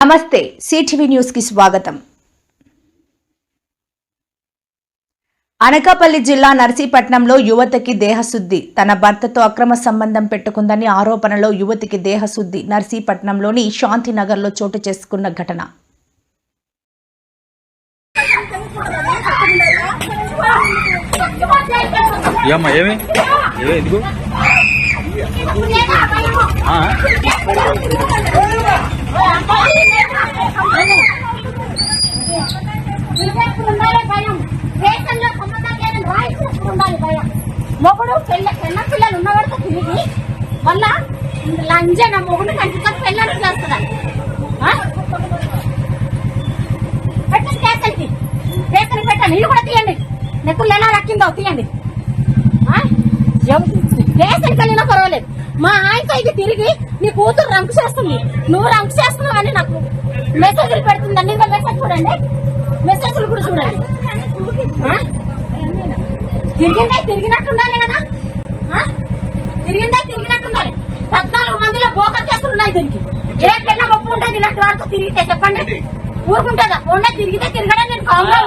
నమస్తే సిటీవీ న్యూస్కి స్వాగతం. అనకాపల్లి జిల్లా నర్సీపట్నంలో యువతకి దేహశుద్ధి తన భర్తతో అక్రమ సంబంధం పెట్టుకుందని ఆరోపణలో యువతికి దేహశుద్ధి నర్సీపట్నంలోని శాంతినగర్లో చోటు చేసుకున్న ఘటన. ఏమి? మొగుడు పెళ్ళ చిన్న పిల్లలు ఉన్నవాడితో తిరిగి వల్ల లంజన మొగుడు కంటితో పిల్లలు చేస్తుంది పెట్టండి కేసరికి కేసరి పెట్టండి ఇది కూడా తీయండి నెక్కులు ఎలా రక్కిందో తీయండి కేసరికి వెళ్ళినా మా ఆయనతో ఇది తిరిగి నీ కూతురు రంకు చేస్తుంది. నువ్వు రంకు చేస్తున్నావు అని నాకు మెసేజ్లు పెడుతుందండి ఇంకా మెసేజ్ చూడండి. మెసేజ్లు కూడా చూడండి? తిరిగిందే తిరిగినట్టుండాలి కదా? ఆ? తిరిగిందే తిరిగినట్టుండాలి పద్నాలుగు మందిలో బోకర్ కేసులు ఉన్నాయి దీనికి ఏ పిల్ల ఒప్పు ఉంటుంది ఇలాంటి తిరిగితే చెప్పండి. ఊరుకుంటుందా? ఉండే తిరిగితే తిరగడం నేను కామ్గా